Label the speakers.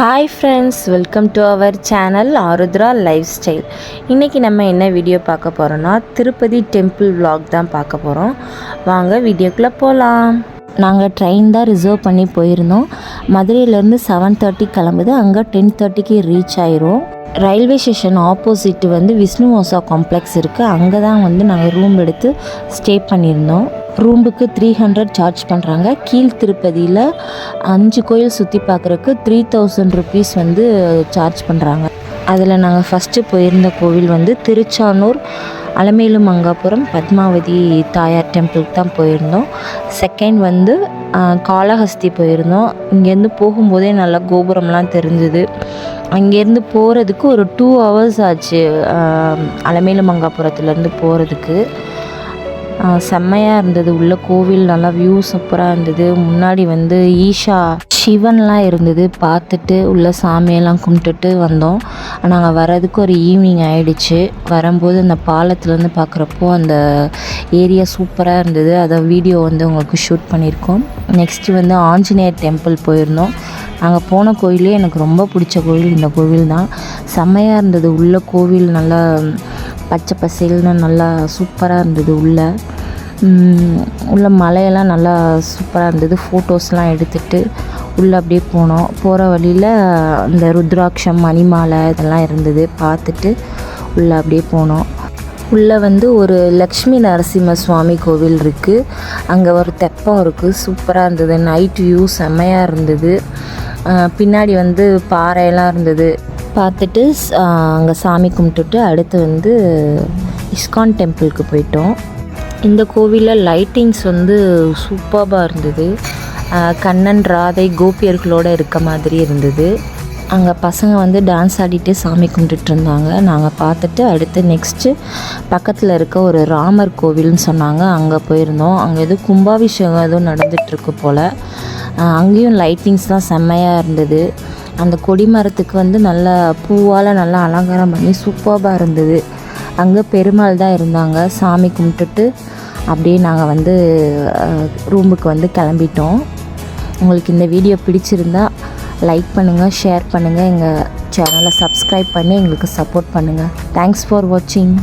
Speaker 1: Hi friends welcome to our channel Aarudhra life style இன்றைக்கி நம்ம என்ன வீடியோ பார்க்க போகிறோன்னா திருப்பதி டெம்பிள் வ்ளாக் தான் பார்க்க போகிறோம் வாங்க வீடியோக்குள்ளே போகலாம் நாங்கள் ட்ரெயின் தான் ரிசர்வ் பண்ணி போயிருந்தோம். மதுரையிலேருந்து செவன் தேர்ட்டி கிளம்புது. அங்கே டென் தேர்ட்டிக்கு ரீச் ஆயிரும். ரயில்வே ஸ்டேஷன் ஆப்போசிட் வந்து விஷ்ணு மோசா காம்ப்ளெக்ஸ் இருக்குது அங்கே தான் வந்து நாங்கள் ரூம் எடுத்து ஸ்டே பண்ணியிருந்தோம். ரூமுக்கு த்ரீ ஹண்ட்ரட் சார்ஜ் பண்ணுறாங்க கீழ் திருப்பதியில் அஞ்சு கோயில் சுற்றி பார்க்குறக்கு த்ரீ தௌசண்ட் ருபீஸ் வந்து சார்ஜ் பண்ணுறாங்க அதில் நாங்கள் ஃபஸ்ட்டு போயிருந்த கோவில் வந்து திருச்சானூர் அலமேலு மங்காபுரம் பத்மாவதி தாயார் டெம்பிளுக்கு தான் போயிருந்தோம். செகண்ட் வந்து காளஹஸ்தி போயிருந்தோம். இங்கேருந்து போகும்போதே நல்லா கோபுரம்லாம் தெரிஞ்சுது. அங்கேருந்து போகிறதுக்கு ஒரு டூ ஹவர்ஸ் ஆச்சு. அலமேலு மங்காபுரத்துலேருந்து போகிறதுக்கு செம்மையாக இருந்தது. உள்ள கோவில் நல்லா வியூ சூப்பராக இருந்தது. முன்னாடி வந்து ஈஷா சிவன்லாம் இருந்தது. பார்த்துட்டு உள்ள சாமியெல்லாம் கும்பிட்டுட்டு வந்தோம். நாங்கள் வர்றதுக்கு ஒரு ஈவினிங் ஆயிடுச்சு. வரும்போது அந்த பாலத்துலேருந்து பார்க்குறப்போ அந்த ஏரியா சூப்பராக இருந்தது. அதை வீடியோ வந்து உங்களுக்கு ஷூட் பண்ணியிருக்கோம். நெக்ஸ்ட்டு வந்து ஆஞ்சநேயர் டெம்பிள் போயிருந்தோம். நாங்கள் போன கோயிலே எனக்கு ரொம்ப பிடிச்ச கோயில். இந்த கோவில் தான் செம்மையாக இருந்தது. உள்ள கோவில் நல்லா பச்சை பசேல்னு நல்லா சூப்பராக இருந்தது உள்ளே. உள்ள மலையெல்லாம் நல்லா சூப்பராக இருந்தது. ஃபோட்டோஸ்லாம் எடுத்துகிட்டு உள்ளே அப்படியே போனோம். போகிற வழியில் இந்த ருத்ராட்சம் மணிமாலை இதெல்லாம் இருந்தது. பார்த்துட்டு உள்ளே அப்படியே போனோம். உள்ளே வந்து ஒரு லக்ஷ்மி நரசிம்ம சுவாமி கோவில் இருக்குது அங்கே ஒரு தெப்பம் இருக்குது சூப்பராக இருந்தது. நைட் வியூ செம்மையாக இருந்தது. பின்னாடி வந்து பாறையெல்லாம் இருந்தது. பார்த்துட்டு அங்கே சாமி கும்பிட்டுட்டு அடுத்து வந்து இஸ்கான் டெம்பிளுக்கு போயிட்டோம். இந்த கோவிலில் லைட்டிங்ஸ் வந்து சூப்பராக இருந்தது. கண்ணன் ராதை கோபியர்களோடு இருக்க மாதிரி இருந்தது. அங்கே பசங்க வந்து டான்ஸ் ஆடிட்டு சாமி கும்பிட்டுட்டு இருந்தாங்க. நாங்கள் பார்த்துட்டு அடுத்து நெக்ஸ்ட்டு பக்கத்தில் இருக்க ஒரு ராமர் கோவில்னு சொன்னாங்க. அங்கே போயிருந்தோம். அங்கே எதுவும் கும்பாபிஷேகம் எதுவும் நடந்துகிட்ருக்கு போல். அங்கேயும் லைட்டிங்ஸ்லாம் செம்மையாக இருந்தது. அந்த கொடி மரத்துக்கு வந்து நல்ல பூவால் நல்லா அலங்காரம் பண்ணி சூப்பராக இருந்தது. அங்கே பெருமாள் தான் இருந்தாங்க. சாமி கும்பிட்டுட்டு அப்படியே நாங்கள் வந்து ரூமுக்கு வந்து கிளம்பிட்டோம். உங்களுக்கு இந்த வீடியோ பிடிச்சிருந்தா லைக் பண்ணுங்கள் ஷேர் பண்ணுங்கள் எங்கள் சேனலை சப்ஸ்கிரைப் பண்ணி எங்களுக்கு சப்போர்ட் பண்ணுங்கள் தேங்க்ஸ் ஃபார் வாட்சிங்